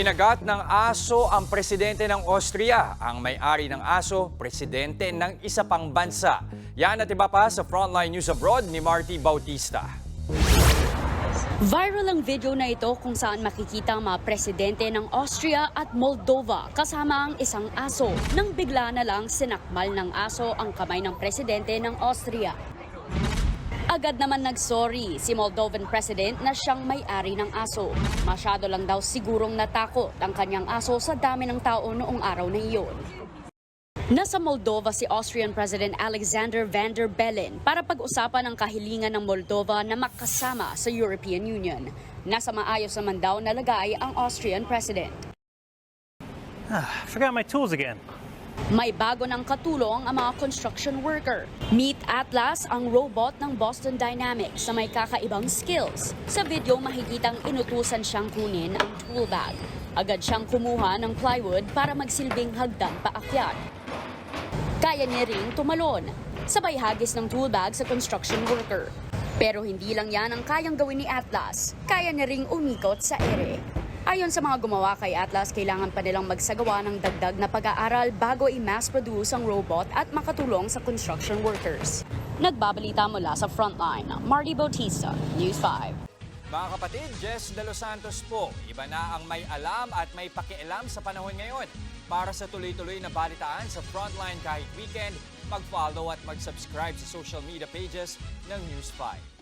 Kinagat ng aso ang presidente ng Austria. Ang may-ari ng aso, presidente ng isa pang bansa. Yan at iba pa sa Frontline News Abroad ni Marty Bautista. Viral ang video na ito kung saan makikita ang mga presidente ng Austria at Moldova kasama ang isang aso nang bigla na lang sinakmal ng aso ang kamay ng presidente ng Austria. Agad naman nag-sorry si Moldovan President na siyang may-ari ng aso. Masyado lang daw sigurong natakot ang kanyang aso sa dami ng tao noong araw na iyon. Nasa Moldova si Austrian President Alexander Van der Bellen para pag-usapan ang kahilingan ng Moldova na makasama sa European Union. Nasa maayos naman daw na lagay ang Austrian President. Forgot my tools again. May bago ng katulong ang mga construction worker. Meet Atlas, ang robot ng Boston Dynamics na may kakaibang skills. Sa video makikitang inutusan siyang kunin ang tool bag. Agad siyang kumuha ng plywood para magsilbing hagdan paakyat. Kaya niya ring tumalon. Sabay hagis ng tool bag sa construction worker. Pero hindi lang yan ang kayang gawin ni Atlas. Kaya niya ring umikot sa ere. Ayon sa mga gumawa kay Atlas, kailangan pa nilang magsagawa ng dagdag na pag-aaral bago i-mass produce ang robot at makatulong sa construction workers. Nagbabalita mula sa Frontline, Marty Bautista, News 5. Mga kapatid, Jess De Los Santos po. Iba na ang may alam at may pakialam sa panahon ngayon. Para sa tuloy-tuloy na balitaan sa Frontline kahit weekend, mag-follow at mag-subscribe sa social media pages ng News 5.